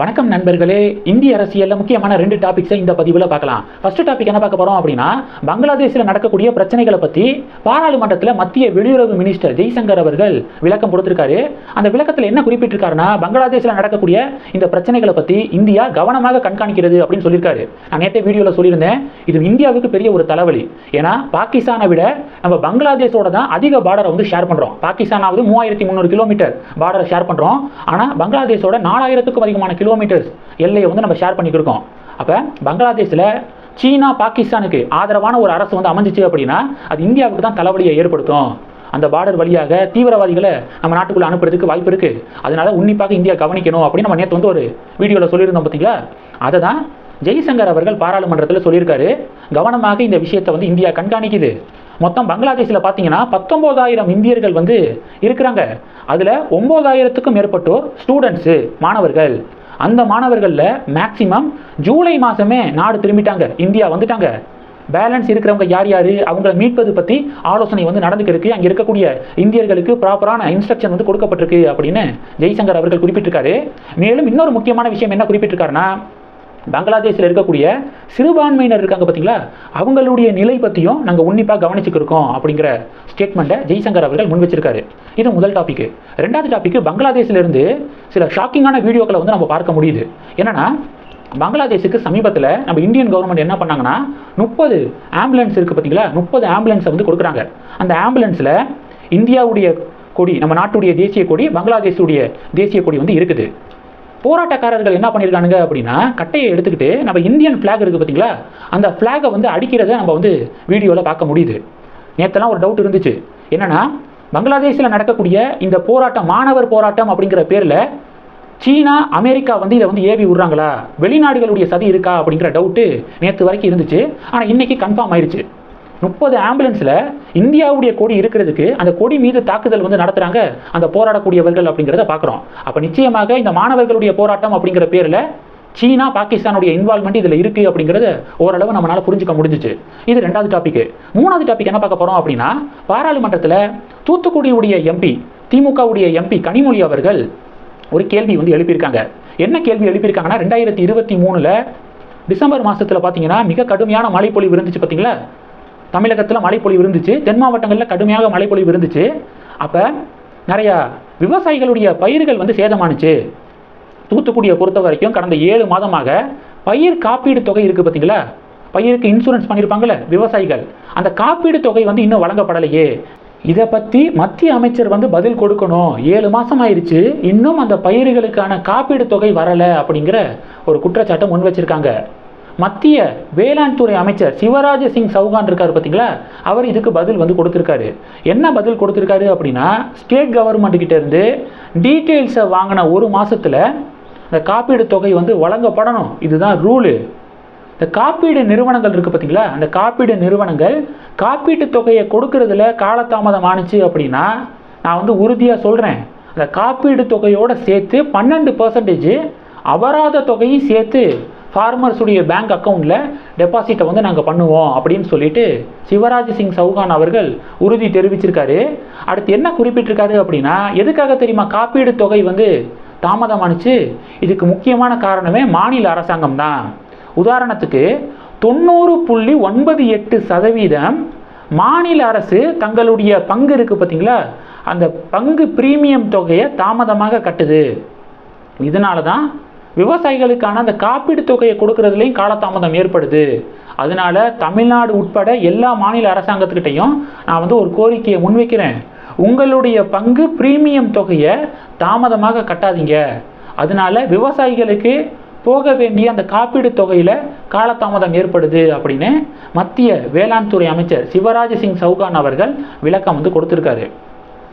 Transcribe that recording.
வணக்கம் நண்பர்களே. இந்திய அரசியலில் முக்கியமான ரெண்டு டாபிக்ஸை இந்த பதிவில் பார்க்கலாம். ஃபர்ஸ்ட் டாபிக் என்ன பார்க்க போறோம் அப்படின்னா பங்களாதேஷில் நடக்கக்கூடிய பிரச்சனைகளை பற்றி பாராளுமன்றத்தில் மத்திய வெளியுறவு மினிஸ்டர் ஜெய்சங்கர் அவர்கள் விளக்கம் கொடுத்திருக்காரு. அந்த விளக்கத்தில் என்ன குறிப்பிட்டிருக்காருன்னா பங்களாதேஷில் நடக்கக்கூடிய இந்த பிரச்சனைகளை பற்றி இந்தியா கவனமாக கண்காணிக்கிறது அப்படின்னு சொல்லியிருக்காரு. நான் நேற்று வீடியோவில் சொல்லியிருந்தேன் இது இந்தியாவுக்கு பெரிய ஒரு தலைவலி. ஏன்னா பாகிஸ்தானை விட நம்ம பங்களாதேஷோட தான் அதிக பார்டரை வந்து ஷேர் பண்றோம். பாகிஸ்தானாவது மூவாயிரத்தி முந்நூறு கிலோமீட்டர் பார்டரை ஷேர் பண்றோம். ஆனால் பங்களாதேஷோட நாலாயிரத்துக்கும் அதிகமான கிலோமீட்டர்ஸ் எல்லையை வந்து நம்ம ஷேர் பண்ணிக்கிருக்கோம் அப்போ பங்களாதேஷில் சீனா பாகிஸ்தானுக்கு ஆதரவான ஒரு அரசு வந்து அமைஞ்சிச்சு அப்படின்னா அது இந்தியாவுக்கு தான் தலைவலியை ஏற்படுத்தும். அந்த பார்டர் வழியாக தீவிரவாதிகளை நம்ம நாட்டுக்குள்ளே அனுப்புறதுக்கு வாய்ப்பு இருக்குது அதனால உன்னிப்பாக இந்தியா கவனிக்கணும் அப்படின்னு நம்ம நேற்று வந்து ஒரு வீடியோவில் சொல்லியிருந்தோம் பார்த்தீங்களா அதை தான் ஜெய்சங்கர் அவர்கள் பாராளுமன்றத்தில் சொல்லியிருக்காரு. கவனமாக இந்த விஷயத்தை வந்து இந்தியா கண்காணிக்குது. மொத்தம் பங்களாதேஷில் பார்த்தீங்கன்னா பத்தொம்போதாயிரம் இந்தியர்கள் வந்து இருக்கிறாங்க. அதில் ஒம்பதாயிரத்துக்கும் மேற்பட்டோர் ஸ்டூடெண்ட்ஸு மாணவர்கள். அந்த மாணவர்களில் மேக்சிமம் ஜூலை மாதமே நாடு திரும்பிட்டாங்க. இந்தியா வந்துட்டாங்க. பேலன்ஸ் இருக்கிறவங்க யார் யார்? அவங்கள மீட்பது பற்றி ஆலோசனை வந்து நடந்துக்கிருக்கு. அங்கே இருக்கக்கூடிய இந்தியர்களுக்கு ப்ராப்பரான இன்ஸ்ட்ரக்ஷன் வந்து கொடுக்கப்பட்டிருக்கு அப்படின்னு ஜெய்சங்கர் அவர்கள் குறிப்பிட்டிருக்காரு. மேலும் இன்னொரு முக்கியமான விஷயம் என்ன குறிப்பிட்டிருக்காருன்னா பங்களாதேஷில் இருக்கக்கூடிய சிறுபான்மையினர் இருக்காங்க பார்த்தீங்களா அவங்களுடைய நிலை பற்றியும் நாங்கள் உன்னிப்பாக கவனிச்சுக்கிருக்கோம் அப்படிங்கிற ஸ்டேட்மெண்ட்டை ஜெய்சங்கர் அவர்கள் முன் வச்சிருக்காரு. இது முதல் டாபிக் ரெண்டாவது டாபிக் பங்களாதேஷிலிருந்து சில ஷாக்கிங்கான வீடியோக்களை வந்து நம்ம பார்க்க முடியுது. என்னன்னா பங்களாதேஷுக்கு சமீபத்தில் நம்ம இந்தியன் கவர்மெண்ட் என்ன பண்ணாங்கன்னா முப்பது ஆம்புலன்ஸ் இருக்குது பார்த்தீங்களா முப்பது ஆம்புலன்ஸை வந்து கொடுக்குறாங்க. அந்த ஆம்புலன்ஸில் இந்தியாவுடைய கொடி நம்ம நாட்டுடைய தேசிய கொடி பங்களாதேஷுடைய தேசிய கொடி வந்து இருக்குது. போராட்டக்காரர்கள் என்ன பண்ணியிருக்கானுங்க அப்படின்னா கட்டையை எடுத்துக்கிட்டு நம்ம இந்தியன் ஃப்ளாக் இருக்குது பார்த்தீங்களா அந்த ஃப்ளாகை வந்து அடிக்கிறத நம்ம வந்து வீடியோவில் பார்க்க முடியுது. நேற்றெல்லாம் ஒரு டவுட் இருந்துச்சு. என்னென்னா பங்களாதேஷில் நடக்கக்கூடிய இந்த போராட்டம் மாணவர் போராட்டம் அப்படிங்கிற பேரில் சீனா அமெரிக்கா வந்து இதை வந்து ஏவி விடுறாங்களா? வெளிநாடுகளுடைய சதி இருக்கா அப்படிங்கிற டவுட்டு நேற்று வரைக்கும் இருந்துச்சு. ஆனால் இன்றைக்கி கன்ஃபார்ம் ஆயிடுச்சு முப்பது ஆம்புலன்ஸில் இந்தியாவுடைய கொடி இருக்கிறதுக்கு அந்த கொடி மீது தாக்குதல் வந்து நடத்துகிறாங்க அந்த போராடக்கூடியவர்கள் அப்படிங்கிறத பார்க்குறோம். அப்போ நிச்சயமாக இந்த மாணவர்களுடைய போராட்டம் அப்படிங்கிற பேரில் சீனா பாகிஸ்தானுடைய இன்வால்மெண்ட் இதில் இருக்குது அப்படிங்கிறத ஓரளவு நம்மளால் புரிஞ்சுக்க முடிஞ்சிச்சு. இது ரெண்டாவது டாபிக் மூணாவது டாபிக் என்ன பார்க்க போகிறோம் அப்படின்னா பாராளுமன்றத்தில் தூத்துக்குடியுடைய எம்பி திமுகவுடைய எம்பி கனிமொழி அவர்கள் ஒரு கேள்வி வந்து எழுப்பியிருக்காங்க. என்ன கேள்வி எழுப்பியிருக்காங்கன்னா ரெண்டாயிரத்தி இருபத்தி மூணில் டிசம்பர் மாதத்தில் பார்த்தீங்கன்னா மிக கடுமையான மழைப்பொழிவு இருந்துச்சு பார்த்தீங்களா தமிழகத்தில் மழைப்பொழிவு இருந்துச்சு. தென் மாவட்டங்களில் கடுமையாக மழைப்பொழிவு இருந்துச்சு. அப்போ நிறையா விவசாயிகளுடைய பயிர்கள் வந்து சேதமானுச்சு. தூத்துக்குடியை பொறுத்த வரைக்கும் கடந்த ஏழு மாதமாக பயிர் காப்பீடு தொகை இருக்குது பார்த்தீங்களா பயிருக்கு இன்சூரன்ஸ் பண்ணியிருப்பாங்கல்ல விவசாயிகள். அந்த காப்பீடு தொகை வந்து இன்னும் வழங்கப்படலையே. இதை பற்றி மத்திய அமைச்சர் வந்து பதில் கொடுக்கணும். ஏழு மாதம் ஆயிடுச்சு இன்னும் அந்த பயிர்களுக்கான காப்பீடு தொகை வரலை அப்படிங்கிற ஒரு குற்றச்சாட்டை முன் வச்சிருக்காங்க. மத்திய வேளாண் துறை அமைச்சர் சிவராஜ சிங் சௌகான் இருக்கார் பார்த்தீங்களா அவர் இதுக்கு பதில் வந்து கொடுத்துருக்காரு. என்ன பதில் கொடுத்துருக்காரு அப்படின்னா ஸ்டேட் கவர்மெண்ட்டுக்கிட்டேருந்து இருந்து டீட்டெயில்ஸை வாங்கின ஒரு மாதத்தில் இந்த காப்பீடு தொகை வந்து வழங்கப்படணும். இதுதான் ரூலு இந்த காப்பீடு நிறுவனங்கள் இருக்குது பார்த்தீங்களா அந்த காப்பீடு நிறுவனங்கள் காப்பீட்டு தொகையை கொடுக்கறதுல காலதாமதம் ஆணுச்சு அப்படின்னா நான் வந்து உறுதியாக சொல்கிறேன் அந்த காப்பீடு தொகையோடு சேர்த்து பன்னெண்டு பர்சன்டேஜ் அபராத தொகையும் சேர்த்து ஃபார்மர்ஸுடைய பேங்க் அக்கௌண்ட்டில் டெபாசிட்டை வந்து நாங்கள் பண்ணுவோம் அப்படின்னு சொல்லிட்டு சிவராஜ் சிங் சவுகான் அவர்கள் உறுதி தெரிவிச்சிருக்காரு. அடுத்து என்ன குறிப்பிட்டிருக்காரு அப்படின்னா எதுக்காக தெரியுமா? காப்பீடு தொகை வந்து தாமதமானுச்சு இதுக்கு முக்கியமான காரணமே மாநில அரசாங்கம் தான். உதாரணத்துக்கு தொண்ணூறு புள்ளி ஒன்பது எட்டு சதவீதம் மாநில அரசு தங்களுடைய பங்கு இருக்குது பார்த்தீங்களா அந்த பங்கு பிரீமியம் தொகையை தாமதமாக கட்டுது. இதனால தான் விவசாயிகளுக்கான அந்த காப்பீடு தொகையை கொடுக்கறதுலையும் காலதாமதம் ஏற்படுது. அதனால தமிழ்நாடு உட்பட எல்லா மாநில அரசாங்கத்துக்கிட்டையும் நான் வந்து ஒரு கோரிக்கையை முன்வைக்கிறேன். உங்களுடைய பங்கு பிரீமியம் தொகையை தாமதமாக கட்டாதீங்க. அதனால விவசாயிகளுக்கு போக வேண்டிய அந்த காப்பீடு தொகையில் காலதாமதம் ஏற்படுது அப்படின்னு மத்திய வேளாண் துறை அமைச்சர் சிவராஜ் சிங் சௌகான் அவர்கள் விளக்கம் வந்து கொடுத்துருக்காரு.